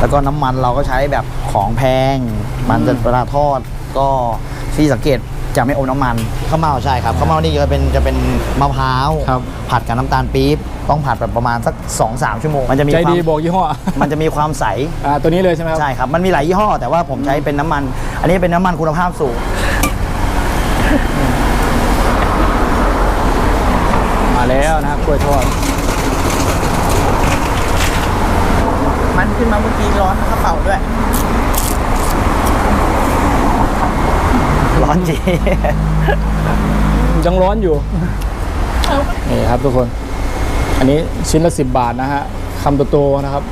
แล้วก็น้ำมันเราก็ใช้แบบของแพง มันจะเวลาทอดก็ที่สังเกตจะไม่อมน้ำมันข้าวเม่าใช่ครับข้าวเม่านี่จะเป็นจะเป็นมะพร้าวครับผัดกับน้ำตาลปี๊บต้องผัดแบบประมาณสัก2อสชั่วโมงมันจะมีใจความดีบอกยี่ห้อ มันจะมีความใสอ่าตัวนี้เลยใช่ไหมครับใช่ครับมันมีหลายยี่ห้อ แต่ว่าผมใช้เป็นน้ำมัน อันนี้เป็นน้ำมันคุณภาพสูงมาแล้วนะครับกล้วยทอด มัน ขึ้นมาเมื่อกี้ร้อนกระเป๋าด้วย ร้อนจี ยังร้อนอยู่ นี่ครับทุกคน อันนี้ชิ้นละสิบบาทนะฮะคำโตๆนะครับ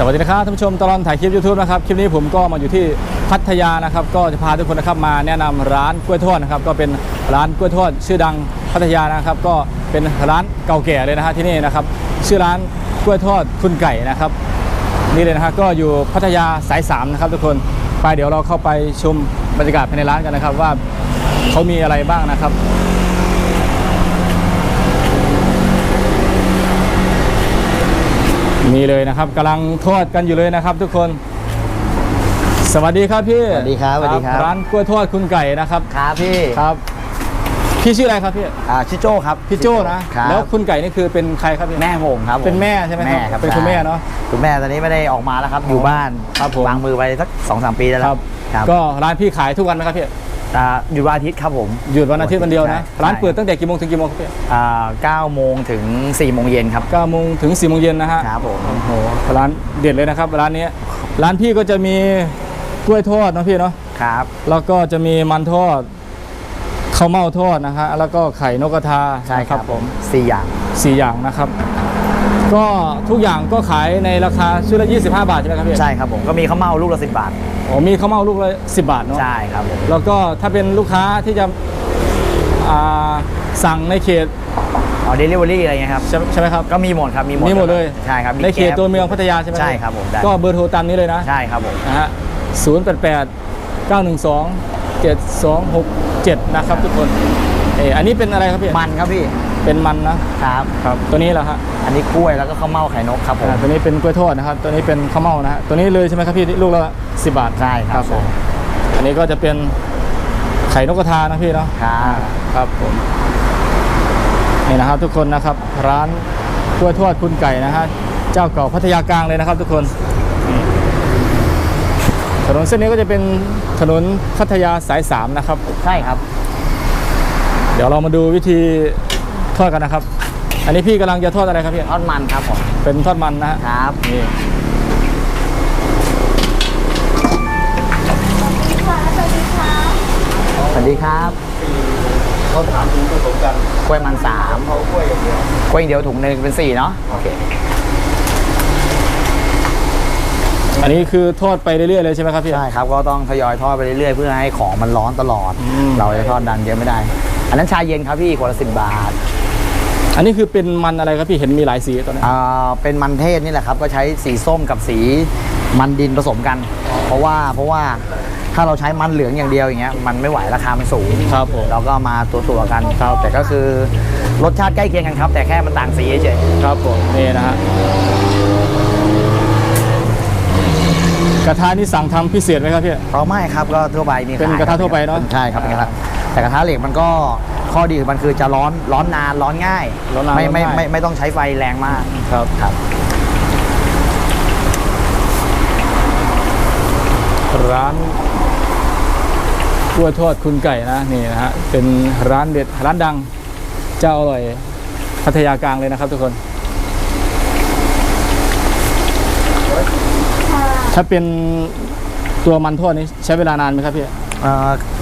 สวัสดีนะครับท่านผู้ชมตลอดถ่ายคลิป YouTube นะครับคลิปนี้ผมก็มาอยู่ที่พัทยานะครับ ก็จะพาทุกคนนะครับมาแนะนำร้านกล้วยทอดนะครับ ก็เป็นร้านกล้วยทอดชื่อดังพัทยานะครับ ก็เป็นร้านเก่าแก่เลยนะฮะที่นี่นะครับ ชื่อร้านกล้วยทอดคุณไก่นะครับ นี่เลยนะฮะก็อยู่พัทยาสาย3นะครับทุกคนไปเดี๋ยวเราเข้าไปชมบรรยากาศภายในร้านกันนะครับ ว่าเขามีอะไรบ้างนะครับ มีเลยนะครับกำลังทอดกันอยู่เลยนะครับ ทุกคน สวัสดีครับพี่สวัสดีครับสวัสดีครับ ร้านกล้วยทอดคุณไก่นะครับครับพี่ครับ พี่ชื่ออะไรครับพี่อ่าชิโจ้ครับพี่โจ้นะครับแล้วคุณไก่นี่คือเป็นใครครับพี่แม่ผมครับผเป็นแม่ใช่ไหมครับแม่ครับเป็นคุณแม่เนอะคุณแม่ตอนนี้ไม่ได้ออกมาแล้วครับอยู่บ้านครับผมวางมือไปสักสองสามปีแล้วครับครับก็ร้านพี่ขายทุกวันไหมครับพี่ อ่าอยู่วันอาทิตย์ครับผมหยุดวันอาทิตย์วันเดียวนะ ใช่ร้านเปิดตั้งแต่กี่โมงถึงกี่โมงครับพี่อ่าเก้าโมงถึงสี่โมงเย็นครับเก้าโมงถึงสี่โมงเย็นนะฮะ ครับผม โอ้โหร้านเด็ดเลยนะครับ ร้านนี้ ร้านพี่ก็จะมีกล้วยทอดเนาะพี่เนาะ ครับ แล้วก็จะมีมันทอดข้าวเม่าทอดนะฮะ แล้วก็ไข่นกกระทาใช่นะครับผมสี่อย่าง สี่อย่างนะครับ ก็ทุกอย่างก็ขายในราคาชุดละ 25 บาทใช่ไหมครับพี่ใช่ครับผมก็มีข้าวเม่าลูกละสิบบาทโอ้มีข้าวเม่าลูกละ10 บาทเนาะใช่ครับผมแล้วก็ถ้าเป็นลูกค้าที่จะอ่าสั่งในเขตอ๋อเดลิเวอรี่อะไรเงี้ยครับใช่ใช่ไหมครับ ก็มีหมดครับมีหมดมีหมดเลย ใช่ครับในเขตแก๊ปตัวเมืองพัทยาใช่ไหมใช่ครับผมได้ก็เบอร์โทรตามนี้เลยนะใช่ครับผมนะฮะ0 8 8 9 1 2 7 2 6 7 นะครับทุกคน เอออันนี้เป็นอะไรครับพี่ มันครับพี่เป็นมันนะครับ ครับ ตัวนี้แหละฮะอันนี้กล้วยแล้วก็ข้าวเม่าไข่นกครับผม อ่าตัวนี้เป็นกล้วยทอดนะครับ ตัวนี้เป็นข้าวเม่านะฮะตัวนี้เลยใช่ไหมครับพี่ลูกละ10บาทใช่ครับผม อันนี้ก็จะเป็นไข่นกกระทานะพี่เนาะ ครับครับผมนี่นะครับทุกคนนะครับ ร้านกล้วยทอดคุณไก่นะฮะเจ้าเก่าพัทยากลางเลยนะครับ ทุกคนนี่ถนนเส้นนี้ก็จะเป็นถนนพัทยาสายสามนะครับ ใช่ครับ เดี๋ยวเรามาดูวิธีทอดกันนะครับ อันนี้พี่กำลังจะทอดอะไรครับพี่ ทอดมันครับผมเป็นทอดมันนะฮะครับ นี่สวัสดีครับเขาถามถุงผสมกันกล้วยมันสามกล้วยอย่างเดียวกล้วยอย่างเดียวถุงหนึ่งเป็นสี่เนาะโอเคอันนี้คือทอดไปเรื่อยๆเลยใช่ไหมครับพี่ ใช่ครับก็ต้องทยอยทอดไปเรื่อยๆ เพื่อให้ของมันร้อนตลอด อืม เราจะทอดดันเยอะไม่ได้ อันนั้นชาเย็นครับพี่ขวดละสิบบาทอันนี้คือเป็นมันอะไรครับพี่เห็นมีหลายสีตอนนี้อ่าเป็นมันเทศนี่แหละครับ ก็ใช้สีส้มกับสีมันดินผสมกัน เพราะว่าเพราะว่าถ้าเราใช้มันเหลืองอย่างเดียวอย่างเงี้ยมันไม่ไหวราคามันสูงครับผมเราก็มาตัวตัวๆกันครับแต่ก็คือรสชาติใกล้เคียงกันครับ แต่แค่มันต่างสีเฉยครับผมนี่นะฮะกระทะนี่สั่งทำพิเศษไหมครับพี่ๆเพราะไม่ครับก็ทั่วไปมีเป็นขายกระทะทั่วไปเนอะใช่ครับเป็นกระทะ แต่กระทะเหล็กมันก็ข้อดีของมันคือจะร้อนร้อนนานร้อนง่ายร้อนนานไม่ร้อนไม่ง่าย ไม่ไม่ต้องใช้ไฟแรงมากครับ ครับ ร้านกล้วยทอดคุณไก่นะนี่นะฮะเป็นร้านเด็ดร้านดังเจ้าอร่อยพัทยากลางเลยนะครับทุกคน ถ้าเป็นตัวมันทอดนี้ใช้เวลานานไหมครับพี่เอ่อ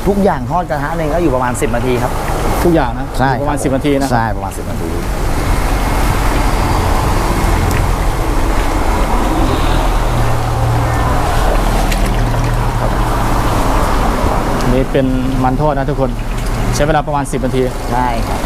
ทุกอย่างทอดกระทะหนึ่งก็อยู่ประมาณ 10นาทีครับ ทุกอย่างนะใช่ประมาณคบ10นาทีนะใช่ประมาณ 10นาทีอันนี้เป็นมันทอดนะทุกคน ใช้เวลาประมาณ 10นาที ใช่ครับ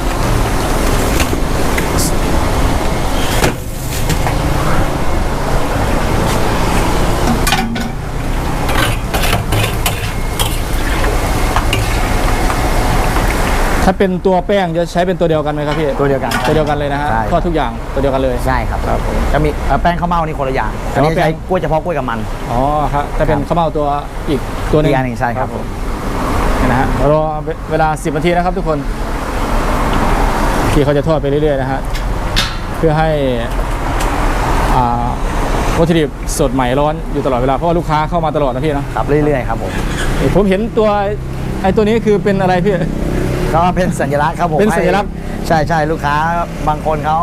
ถ้าเป็นตัวแป้งจะใช้เป็นตัวเดียวกันไหมครับพี่ตัวเดียวกันตัวเดียวกันเลยนะฮะใช่ทอดทุกอย่างตัวเดียวกันเลยใช่ครับครับผมจะมีเอ่อแป้งข้าวเม่านี่คนละอย่างแต่อันว่านี้แป้งใช้กล้วยเฉพาะกล้วยกับมันอ๋อครับถ้าเป็นครับข้าวเม่าตัวอีกตัวหนึงอีกอันหนึ่งใช่ครับผมนี่นะฮะรอเวลา 10นาทีนะครับทุกคนที่เขาจะทอดไปเรื่อยๆนะฮะเพื่อให้อ่าวัตถุดิบสดใหม่ร้อนอยู่ตลอดเวลาเพราะว่าลูกค้าเข้ามาตลอดนะพี่เนาะครับเรื่อยๆครับผมนี่ผมเห็นตัวไอ้ตัวนี้คือเป็นอะไรพี่ ก็เป็นสัญลักษณ์ครับผมเป็นสัญลักษณ์ ให้ใช่ใช่ลูกค้าบางคนเขา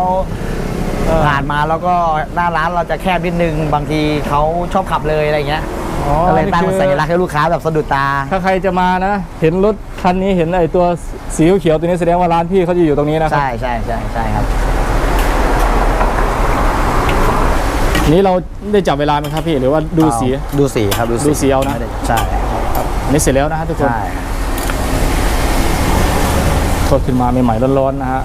เออ ผ่านมาแล้วก็หน้าร้านเราจะแคบนิดนึง บางทีเขาชอบขับเลยอะไรเงี้ยอ๋อก็เลยตั้งนี่เป็นคือสัญลักษณ์ให้ลูกค้าแบบสะดุดตา ถ้าใครจะมานะ เห็นรถคันนี้เห็นไอ้ตัวสีเขียวๆตัวนี้แสดงว่าร้านพี่เขาจะอยู่ตรงนี้นะครับ ใช่ใช่ใช่ใช่ครับ นี้เราได้จับเวลาไหมครับพี่หรือว่าดูสีดูสีครับดูดูสีเอานะ ไม่ได้ใช่ อันนี้เสร็จแล้วนะฮะทุกคน ใช่ ทอดขึ้นมาใหม่ๆร้อนๆนะฮะ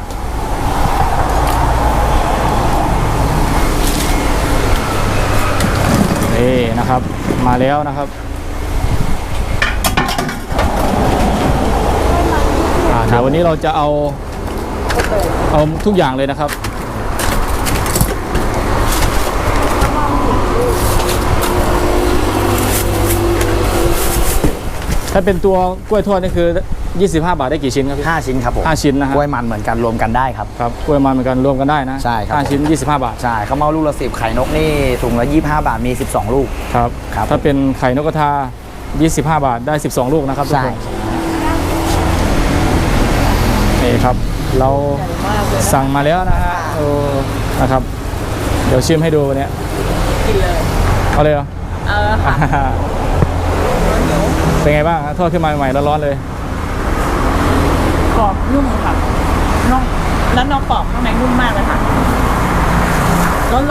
นี่นะครับมาแล้วนะครับอ่าเดี๋ยววันนี้เราจะเอาเอาทุกอย่างเลยนะครับถ้าเป็นตัวกล้วยทอดนี่คือ 25 บาทได้กี่ชิ้นครับพี่ ห้าชิ้นครับผมห้าชิ้นนะฮะกล้วยมันเหมือนกันรวมกันได้ครับ ครับกล้วยมันเหมือนกันรวมกันได้นะใช่ครับ ห้าชิ้น 25 บาท ใช่ข้าวเม่าลูกละสิบไข่นกนี่ถุงละยี่ห้าบาทมี 12 ลูก ครับ ครับ ถ้าเป็นไข่นกกระทา 25 บาทได้ 12 ลูกนะครับทุกใช่คนนี่ครับ เราสั่งมาแล้วนะฮะเออนะครับ เดี๋ยวชิมให้ดูวันเนี้ยกินเลย เอาเลยเหรอ เออค่ะ เป็นไงบ้างฮะทอดขึ้นมาใหม่ๆร้อนๆเลย กรอบนุ่มค่ะน่องแล้วนอกกรอบข้างในนุ่มมากเลยค่ะ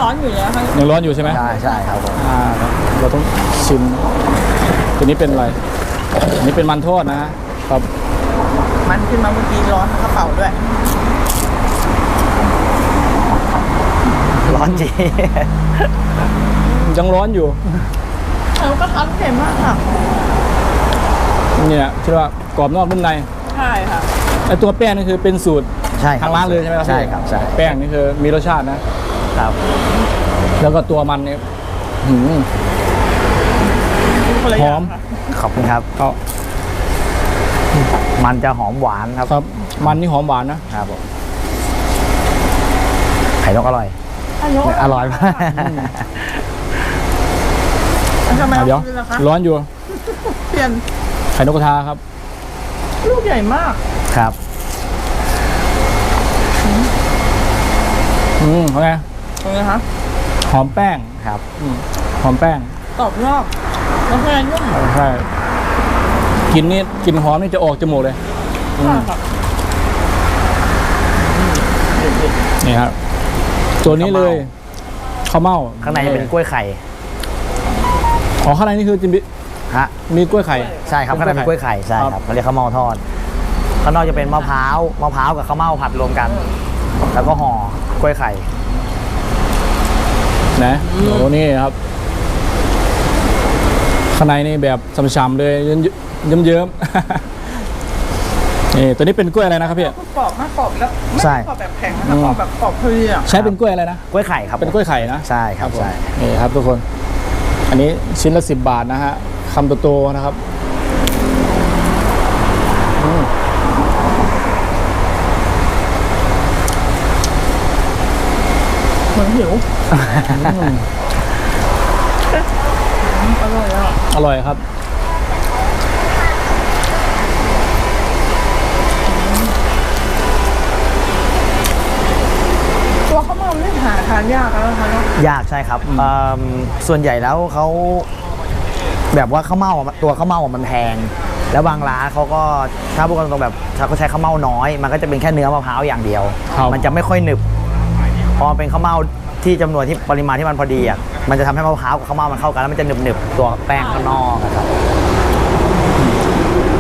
ร้อนๆอยู่เลยนะคะยังร้อนอยู่ใช่ไหมใช่ใช่ครับผมอ่าเราต้องชิม ตัวนี้เป็นอะไรอันนี้เป็นมันทอดนะฮะครับ มันขึ้นมาเมื่อกี้ร้อนกระเป๋าด้วย ร้อนจี ยังร้อนอยู่เออก็ทำเค็มมากค่ะ เนี่ยชื่อว่ากรอบนอกนุ่มใน ใช่ค่ะ ไอตัวแป้งนี่คือเป็นสูตรใช่คบทางร้านเลยใช่ไหมครับใช่พี่ครับใช่แป้งนี่คือมีรสชาตินะ ครับแล้วก็ตัวมันเนี่ยหืมคนละอย่างหอมค่ะขอบคุณครับเอามันจะหอมหวานครับครับมันนี่หอมหวานนะครับผมไข่นกอร่อย อันนี้อร่อยมากทำไมอะเดี๋ยวเอาขึ้นล่ะคะร้อนอยู่เปลี่ยนไข่นกกระทาครับ ลูกใหญ่มาก ครับอืมเขาไงตรงนี้คะหอมแป้งครับอืมหอมแป้งกรอบนอกแล้วแค่นุ่มใช่กลินนี่กลินหอมนี่จะออกจมูกเลยอืมค่ะนี่ครับตัวนี้เลยข้าวเม่าข้างในจะเป็นกล้วยไข่อ๋อข้างในนี่คือจะมีฮะมีกล้วยไข่ ใช่ครับเป็ข้านงในเป็นกกล้ล้ววยยไข่ไข่ใช่คครัรับบเขาเรียกข้าวเม่าทอด ข้างนอกจะเป็นมะพร้าวมะพร้าวกับข้าวเม่าผัดรวมกัน แล้วก็ห่อกล้วยไข่นะโอ้โหนี่ครับข้างในนี่แบบฉ่ำๆเลยเยิ้มๆนี่ตัวนี้เป็นกล้วยอะไรนะครับพี่กรอบมากกรอบแล้วไม่ใช่ได้กรอบแบบแข็งนะคะกรอบแบบกรอบเพลียใช้เป็นกล้วยอะไรนะกล้วยไข่ครับเป็นกล้วยไข่นะใช่ครับผมใช่นี่ครับทุกคน อันนี้ชิ้นละสิบบาทนะฮะคำโตๆนะครับอืม เหมือนหิวอืมอร่อยอะอร่อยครับ ตัวข้าวเม่าไม่หาทานยากแล้วนะคะเนาะยากใช่ครับเอิ่มส่วนใหญ่แล้วเขาแบบว่าข้าวเม่าอะตัวข้าวเม่าอะมันแพง แล้วบางร้านเขาก็ถ้าพูดกันตรงๆแบบเขาใช้ข้าวเม่าน้อย มันก็จะเป็นแค่เนื้อมะพร้าวอย่างเดียว ครับ มันจะไม่ค่อยหนึบ พอเป็นข้าวเม่าที่จำนวนที่ปริมาณที่มันพอดีอะมันจะทำให้มะพร้าวกับข้าวเม่ามันเข้ากันแล้วมันจะหนึบหนึบๆตัวแป้งข้างนอกอะครับ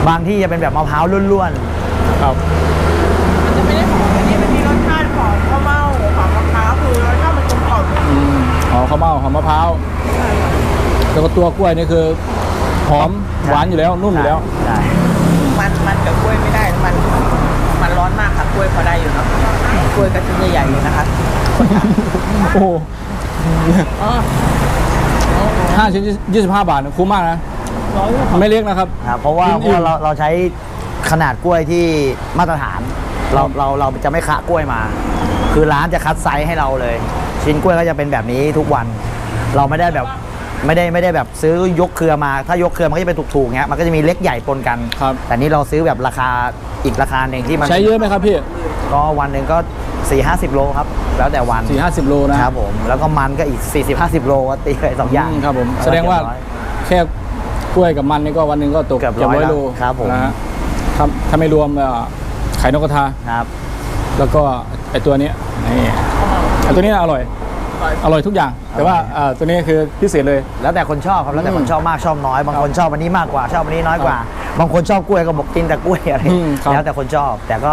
บางที่จะเป็นแบบมะพร้าวล้วนครับมันจะไม่ได้หอมอันนี้มันมีรสชาติของข้าวเม่าของมะพร้าวคือรสชาติมันกลมกล่อมอืมหอมข้าวเม่าหอมมะพร้าวแล้วก็ตัวกล้วยนี่คือหอมๆหวานอยู่แล้วนุ่มอยู่แล้วใช่มันมันกับกล้วยไม่ได้มันอนมากค่ะกล้วยพอได้อยู่เนาะกล้วยก็ชิ้นใหญ่ๆอยู่นะคะ โอ้โหอ๋อห้าชิ้นยี่สิบห้าบาทคุ้มมากนะ ร้อยกว่าไม่เล็กนะครับ ครับเพราะว่ากินเพอิ่ราะมว่าเราเราใช้ขนาดกล้วยที่มาตรฐาน เราเราเราจะไม่คะกล้วยมา คือร้านจะคัดไซส์ให้เราเลย ชิ้นกล้วยก็จะเป็นแบบนี้ทุกวัน เราไม่ได้แบบ ไม่ได้ไม่ได้แบบซื้อยกเครือมาถ้ายกเครือมันก็จะเป็นถูกๆเงี้ยมันก็จะมีเล็กใหญ่ปนกัน ครับ แต่นี่เราซื้อแบบราคาอีกราคาหนึ่งที่มันใช้เยอะไหมครับพี่ก็วันหนึ่งก็4ี่ห้าสิบโลครับ แล้วแต่วัน สี่ห้าสิบโลนะครับผมแล้วก็มันก็อีก 40 50 โลก็ตีไปสองอย่างอืมครับผมล้แสดงว่าเรียบร้อย แค่กล้วยกับมันนี่ก็วันหนึ่งก็ตกเกือบร้อยโลแล้วครับผม นะฮะถ้าถ้าไม่รวมเอ่อไข่นกกระทา ครับ แล้วก็ไอตัวเนี้ยนี่ไอตัวนี้อร่อย อร่อยทุกอย่าง แต่ว่าเอ่อตัวนี้คือพิเศษเลย แล้วแต่คนชอบครับแล้วแต่อืมคนชอบมากชอบน้อย บางคนชอบอันนี้มากกว่าชอบอันนี้น้อยกว่า บางคนชอบกล้วยก็บอกกินแต่กล้วยอะไรอืมครับแล้วแต่คนชอบ แต่ก็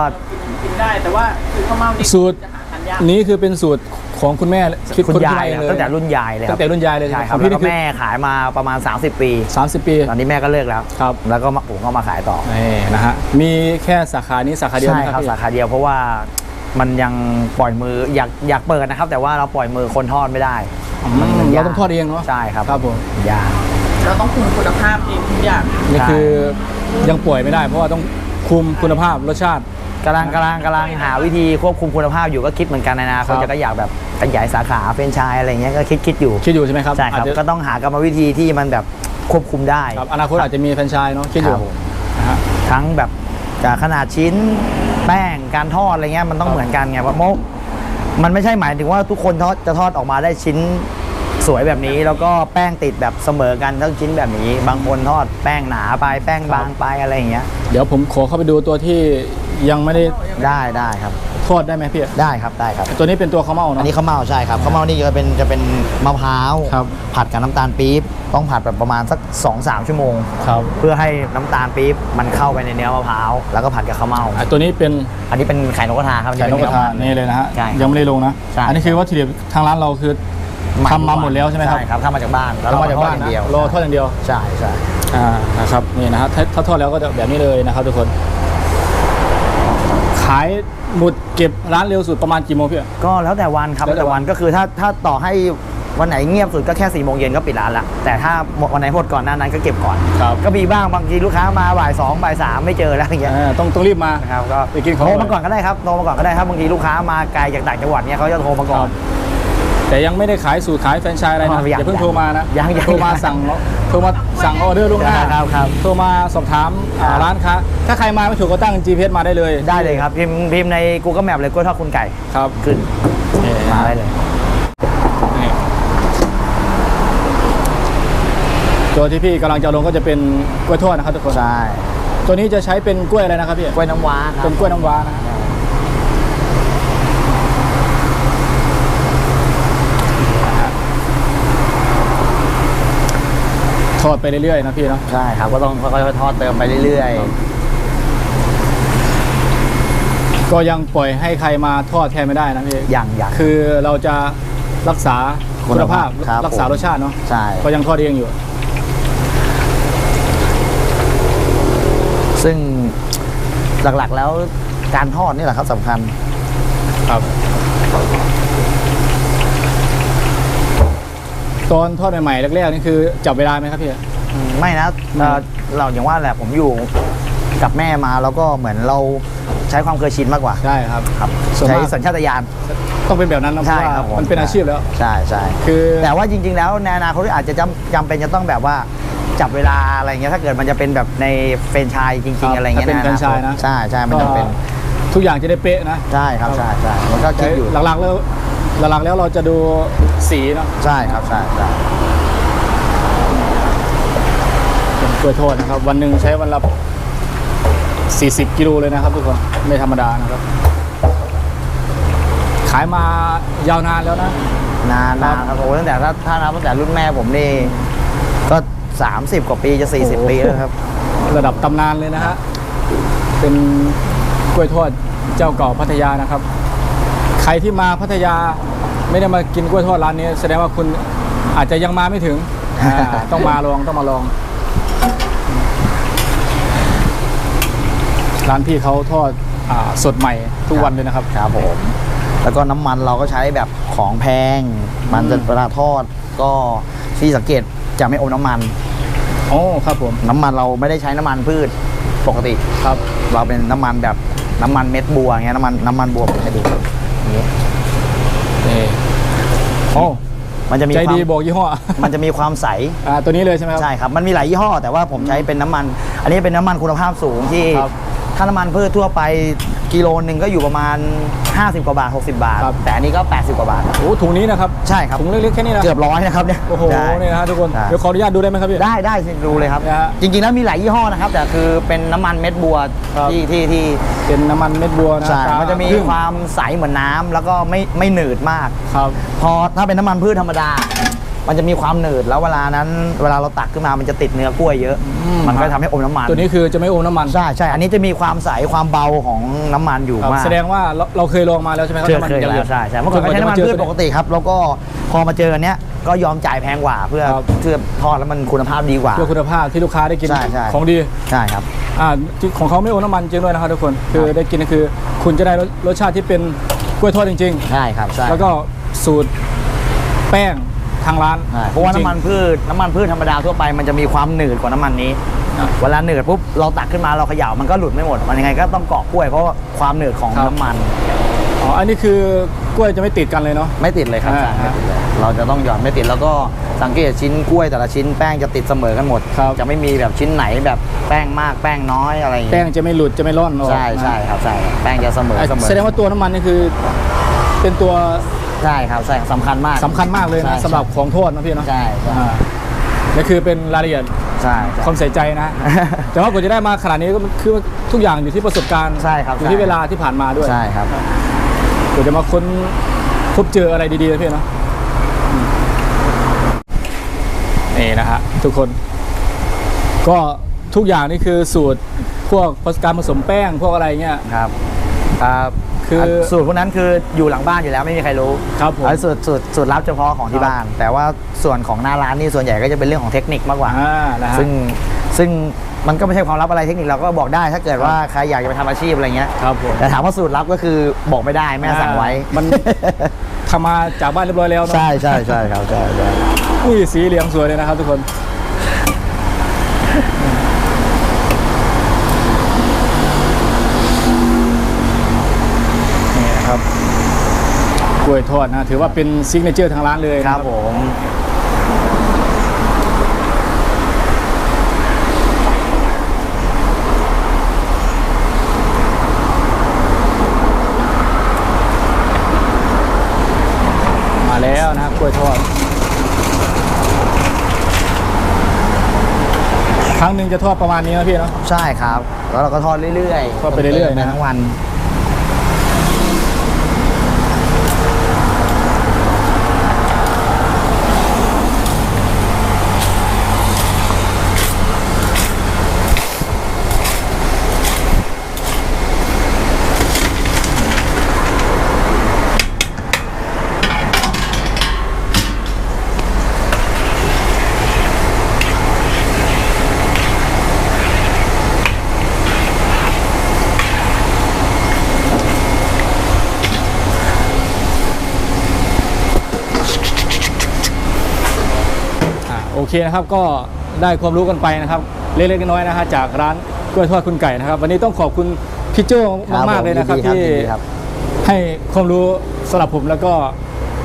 กินได้แต่ว่าคือข้าวเม่านี่สูตรจะหาทานยากนี้คือเป็นสูตรของคุณแม่คิดคุณนยายขึ้นมเองเลยตั้งแต่รุ่นยายเลยคตั้รับงแต่รุ่นยายเลยใช่คขรัอบงพี่แล้วนี่ก็คือแม่ขายมาประมาณ 30 ปีสามสิบปี ตอนนี้แม่ก็เลิกแล้วครับแล้วก็มาผมก็มาขายต่อนี่นะฮะมีแค่สาขานี้สาขาเดียวใช่นะคครัรับบพี่สาขาเดียวเพราะว่า มันยังปล่อยมืออยากอยากเปิดนะครับ แต่ว่าเราปล่อยมือคนทอดไม่ได้อืมมันยเรากต้องทอดเองเนาะ ใช่ครับครับผม ยาก เราต้องคุมคุณภาพเองทุกอย่าง นี่ใช่คือยังป่วยไม่ได้ เพราะว่าต้องคุมคุณภาพรสชาติ กำลังกำลังกำลังหาวิธีควบคุมคุณภาพอยู่ก็คิดเหมือนกันในอนาคครัตบจะก็อยากแบบขยายสาขาเฟรนไชส์อะไรเงี้ยก็คิดคิดอยู่คิดอยู่ใช่ไหมครับใช่ครับ อาจจะก็ต้องหากรรมวิธีที่มันแบบควบคุมได้ ครับอนาคตอาจจะมีแฟรนไชส์เนาะคิดอยู่ครับผม นะฮะ ทั้งแบบ จากขนาดชิ้นแป้งการทอดอะไรเงี้ยมันต้องเหมือนกันไงเพราะมันไม่ใช่หมายถึงว่าทุกคนทอดจะทอดออกมาได้ชิ้น สวยแบบนี้แล้วก็แป้งติดแบบเสมอกันทั้งชิ้นแบบนี้ บางคนทอดแป้งหนาไปแป้งบางไปอะไรอย่างเงี้ยเดี๋ยวผมขอเข้าไปดูตัวที่ยังไม่ได้ได้ได้ครับทอดได้ไหมพี่ได้ครับได้ครับ ตัวนี้เป็นตัวข้าวเม่าอันเนาะนี้ข้าวเม่าใช่ครับข้าวเม่านี่จะเป็นจะเป็นมะพร้าวครับผัดกับน้ำตาลปี๊บต้องผัดแบบประมาณสัก2อสชั่วโมงครับเพื่อให้น้ำตาลปี๊บมันเข้าไปในเนื้อมะพร้าวแล้วก็ผัดกับข้าวเม่าอะตัวนี้เป็นอันนี้เป็นไข่นกกระทาครับไข่นกกระทานี่เลยนะฮะใช่ครับยังไม่ได้ลงนะใช่อันนี้คือวัตถุดิบทางร้านเราคือ ทำมาหมดแล้วใช่ไหมครับ ใช่ครับทำมาจากบ้านแล้วทำมาจากบ้านเรนะทอดอย่งเดียวรอทอดอย่างเดียวใช่ใช่อ่านะครับนี่นะฮะถ้าถ้าทอดแล้วก็จะแบบนี้เลยนะครับทุกคน ขายหมดเก็บร้านเร็วสุดประมาณกี่โมงพี่ก็แล้วแต่วันครับแล้แล้ววแต่แต่วัวันนก็คือถ้าถ้าต่อให้วันไหนเงียบสุดก็แค่4ี่โมงเย็นก็ปิดร้านละแต่ถ้าวันไหนหมดก่อนหน้านั้นก็เก็บก่อนครับก็มีบ้างบางทีลูกค้ามาบ่ายสองบ่ายสามไม่เจอแล้วอย่างเงี้ยอ่าต้องต้องรีบมานะครับก็ไปกินของโทรอร่มาอยก่อนก็ได้ครับโทรมาก่อนก็ได้ครับบางทีลูกค้ามาไกลจากต่างจังหวัดเนี่ยเขาจะโทรมาก่อน แต่ยังไม่ได้ขายสูตรขายแฟรนไชส์อะไรนะอ๋ออยังย่าเพิ่งโทรมานะยังยังโทรมาสั่งโทรมาสั่งออเดอร์ล่วงหน้าครับครับโทรมาสอบถามอ่าครับ ร้านค้าถ้าใครมาไม่ถูกก็ตั้ง GPS มาได้เลยได้เลยครับพิมพ์พิมพ์ใน Google Map เลยกล้วยทอดคุณไก่ครับขึ้นนี่มาได้เลย นี่ตัวที่พี่กำลังจะเอาลงก็จะเป็นกล้วยทอดนะครับทุกคนใช่ตัวนี้จะใช้เป็นกล้วยอะไรนะครับพี่กล้วยน้ำว้าครัเป็บนกล้วยน้ำว้านะครับ ทอดไปเรื่อยๆนะพี่เนาะใช่ครับก็ต้องค่อยๆทอดเติมไปเรื่อยก็ยังปล่อยให้ใครมาทอดแทนไม่ได้นะพี่ๆอย่างอย่างคือเราจะรักษาคุณภาพครับรักษารสชาติเนาะใช่ก็ยังทอดเองอยู่ ซึ่งหลักๆแล้วการทอดนี่แหละครับสำคัญครับ ตอนทอดใหม่ๆแรกๆนี่คือจับเวลาไหมครับพี่ อืมไม่นะเอ่อเราอย่างว่าแหละผมอยู่กับแม่มาแล้วก็เหมือนเราใช้ความเคยชินมากกว่าใช่ครับ ครับส่วนใช้มาก สัญชาตญาณ ต้องเป็นแบบนั้นนะเพใช่ราะว่าครับผม มันเป็นอาชีพแล้ว ใช่ใช่คือ แต่ว่าจริง ๆ แล้วในอนาคตอาจจะจำจำเป็นจะต้องแบบว่าจับเวลาอะไรเงี้ยถ้าเกิดมันจะเป็นแบบในเฟรนไชส์จครัริง บๆ อะไรเงี้ยถ้าเป็นใอคตแฟรนไชส์นะ ใช่ใช่มันจะเป็นทุกอย่างจะได้เป๊ะนะ ใช่ครับใช่ใช่มันก็คิดอยู่ หลักๆแล้ว หลักๆแล้วเราจะดูสีเนาะใช่ครับใช่ใช่เป็นกล้วยทอดนะครับ วันหนึ่งใช้วันละ40 กิโลเลยนะครับทุกคนไม่ธรรมดานะครับ ขายมายาวนานแล้วนะ นานนานครับโอ้ตั้งแต่ถ้าถ้านับตั้งแต่รุ่นแม่ผมนี่ก็ 30 กว่าปีจะ40 ปีแล้วครับ ระดับตำนานเลยนะฮะเป็นกล้วยทอดเจ้าเก่าพัทยานะครับใค รที่มาพัทยาไม่ได้มากินกล้วยทอดร้านนี้ แสดงว่าคุณอาจจะยังมาไม่ถึงอ่าต้องมาลองต้องมาลอง ร้านพี่เขาทอดอ่าสดใหม่ทุกวันเลยนะครับ ครับผม แล้วก็น้ำมันเราก็ใช้แบบของแพง มันจะอืม เวลาทอดก็ที่สังเกตจะไม่อมน้ำมัน โอ้ครับผมน้ำมันเราไม่ได้ใช้น้ำมันพืชปกติ ครับ เราเป็นน้ำมันแบบน้ำมันเม็ดบัวอย่างเงี้ยน้ำมันน้ำมันบัวผมให้ดู อย่างเงี้ยนี่โอ้มันจะมีใจความดีบอกยี่ห้อ มันจะมีความใสอ่าตัวนี้เลยใช่ไหมครับ ใช่ครับ มันมีหลายยี่ห้อ แต่ว่าผมใช้เป็นน้ำมัน อันนี้เป็นน้ำมันคุณภาพสูงที่ ครับ ถ้าน้ำมันพืชทั่วไป กิโลหนึ่งก็อยู่ประมาณ 50 กว่าบาท 60 บาท ครับ แต่อันนี้ก็ 80 กว่าบาท โอ้ถุงนี้นะครับใช่ครับ ถุงเล็กๆแค่นี้นะเกือบร้อยนะครับเนี่ยโอ้โหได้นี่นะฮะทุกคนใช่เดี๋ยวขออนุญาตดูได้ไหมครับพี่ ได้ได้สิดูเลยครับ นะฮะจริงๆแล้วมีหลายยี่ห้อนะครับ แต่คือเป็นน้ำมันเม็ดบัวครับ ที่ที่ที่เป็นน้ำมันเม็ดบัวนะใช่ตามันจะมีพึ่งความใสเหมือนน้ำแล้วก็ไม่ไม่หนืดมาก ครับ พอถ้าเป็นน้ำมันพืชธรรมดา มันจะมีความหนืดแล้วเวลานั้น เวลาเราตักขึ้นมามันจะติดเนื้อกล้วยเยอะ อืม มันก็ทำให้อมน้ำมันตัวนี้คือจะไม่อมน้ำมันใช่ใช่อันนี้จะมีความใสความเบาของน้ำมันอยู่ครับมาก แสดงว่าเราเราเคยลองมาแล้วใช่ไหมครับเคยน้ำมันเคยหยแล้วดๆใช่ใช่เมื่อก่อนก็ใช้น้ำมันพืชปกติครับ แล้วก็พอมาเจออันเนี้ยก็ยอมจ่ายแพงกว่าเพื่อครับ เพื่อทอดแล้วมันคุณภาพดีกว่า เพื่อคุณภาพที่ลูกค้าได้กินใช่ใช่ ของดี ใช่ครับ อ่าที่ของเขาไม่อมน้ำมันจริงด้วยนะครับทุกคนคือได้กินก็คือ คุณจะได้รสรสชาติที่เป็นกล้วยทอดจริง ใช่ครับใช่ๆ แล้วก็สูตรแป้ง ทางร้านใช่เพราะว่าจงน้ำมันพืชน้ำมันพืชธรรมดาทั่วไปมันจะมีความหนืดกว่าน้ำมันนี้อะเวลาหนืดปุ๊บเราตักขึ้นมาเราเขย่ามันก็หลุดไม่หมด มันยังไงก็ต้องเกาะกล้วยเพราะว่าความหนืดของครับน้ำมันอ๋ออันนี้คือกล้วยจะไม่ติดกันเลยเนาะไม่ติดเลยครับอ่าใช่ไม่ติดเลยเราจะต้องหย่อนไม่ติดแล้วก็สังเกตชิ้นกล้วยแต่ละชิ้นแป้งจะติดเสมอกันหมดครับจะไม่มีแบบชิ้นไหนแบบแป้งมากแป้งน้อยอะไรอย่างแป้เงี้งยจะไม่หลุดจะไม่ร่อนออกใช่ใช่ครับใช่แป้งจะเสมออะเสมอแสดงว่าตัวน้ำมันนี่คือ เป็นตัว ใช่ครับใช่สำคัญมาก สำคัญมากเลยใช่นะสำหรับของทอดนะพี่เนาะใช่ใช่อ่านี่คือเป็นรายละเอียดใช่ใช่ความใส่ใจนะ แต่ว่ากว่าจะได้มาขนาดนี้ก็คือทุกอย่างอยู่ที่ประสบการณ์ใช่ครับอยู่ที่ใช่ เวลาที่ผ่านมาด้วยใช่ครับ กว่าจะมาค้นพบเจออะไรดีๆนะพี่เนาะอืมนี่นะฮะทุกคน ก็ทุกอย่างนี่คือสูตรพวกการผสมแป้งพวกอะไรเงี้ย ครับครับ คือสูตรพวกนั้นคืออยู่หลังบ้านอยู่แล้วไม่มีใครรู้ครับผมอันนสูตรสูตรสูตรลับเฉพาะของที่บ้าน แต่ว่าส่วนของหน้าร้านนี่ส่วนใหญ่ก็จะเป็นเรื่องของเทคนิคมากกว่าอ่านะฮะซึ่งซึ่งมันก็ไม่ใช่ความลับอะไรเทคนิคเราก็บอกได้ ถ้าเกิดว่าใครอยากจะไปทำอาชีพอะไรเงี้ยครับผมแต่ถามว่าสูตรลับก็คือบอกไม่ได้แม่สั่งไว้อ่ามันทำมาจากบ้านเรียบร้อยแล้วเนอะใช่ใช่ใช่ครับใช่ใช่อุ้ยสีเหลืองสวยเลยนะครับทุกคนนี่นะครับ กล้วยทอดนะถือว่าเป็นซิกเนเจอร์ทางร้านเลยคนะรับผมมาแล้วนะครับกล้วยทอด ครั้งหนึ่งจะทอดประมาณนี้นะพี่เนาะใช่ครับ แล้วเราก็ทอดเรื่อยๆทอดไปเรื่อยๆนะทั้งวัน เคนะครับก็ได้ความรู้กันไปนะครับ เล็กๆน้อยๆนะฮะจากร้านกล้วยทอดคุณไก่นะครับ วันนี้ต้องขอบคุณพี่โจ้มากๆเลยนะครับยินดีที่ยินดีครับให้ความรู้สำหรับผมแล้วก็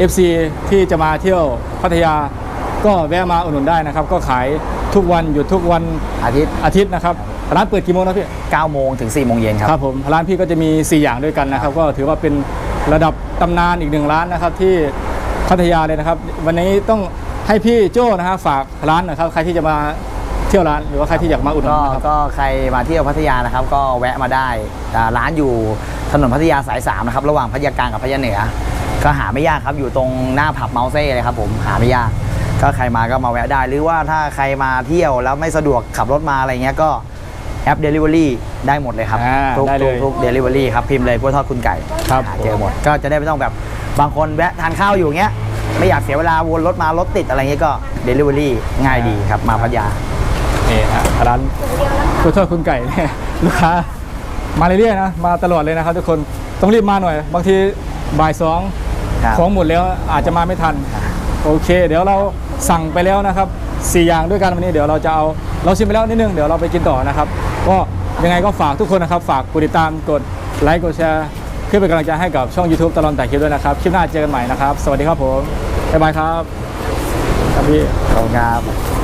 FC ที่จะมาเที่ยวพัทยาก็แวะมาอุดหนุนได้นะครับ ก็ขายทุกวันหยุดทุกวันอาทิตย์อาทิตย์นะครับร้านเปิดกี่โมงนะพี่9โมงถึง4โมงเย็นครับครับผมร้านพี่ก็จะมี 4 อย่างด้วยกันนะครับ ก็ถือว่าเป็นระดับตำนานอีกหนึ่งร้านนะครับที่พัทยาเลยนะครับ วันนี้ต้อง ให้พี่โจ้นะฮะฝากร้านหนะครับใครที่จะมาเที่ยวร้านหรือว่าใครที่อยากมาอุดหนุก็นนะครับ ก็ใครมาเที่ยวพัทยานะครับ ก็แวะมาได้อ่าร้านอยู่ถนนพัทยาสายสามนะครับระหว่างพัทยากลางกับพัทยาเหนือก็หาไม่ยากครับอยู่ตรงหน้าผับเมาเซ่เลยครับผมหาไม่ยาก ก็ใครมาก็มาแวะได้ หรือว่าถ้าใครมาเที่ยวแล้วไม่สะดวกขับรถมาอะไรเงี้ยก็แอป Delivery ได้หมดเลยครับอ่าทุกได้เลทุกยทุก Delivery ครับพิมพ์เลยกล้วยทอดคุณไก่ครับ หาเจอหมดก็จะได้ไม่ต้องแบบบางคนแวะทานข้าวอยู่เงี้ย ไม่อยากเสียเวลาวนรถมารถติดอะไรเงี้ยก็ Delivery ง่ายดีครับมาพัทยานี่ฮะร้านกล้วยทอดคุณไก่เนี่ยลูกค้ามาเรื่อยๆนะมาตลอดเลยนะครับทุกคนต้องรีบมาหน่อย บางทีบ่ายสองครับของหมดแล้วอาจจะมาไม่ทัน โอเค เดี๋ยวเราสั่งไปแล้วนะครับสี่อย่างด้วยกันวันนี้เดี๋ยวเราจะเอาเราชิมไปแล้วนิดนึงเดี๋ยวเราไปกินต่อนะครับ ก็ยังไงก็ฝากทุกคนนะครับ ฝากกดติดตามกดไลค์กดแชร์ เพื่อเป็นกำลังใจให้กับช่อง YouTube ตลอดแต่คลิปด้วยนะครับ คลิปหน้าเจอกันใหม่นะครับ สวัสดีครับผม บ๊ายบายครับครับพี่ขอบคุณครับ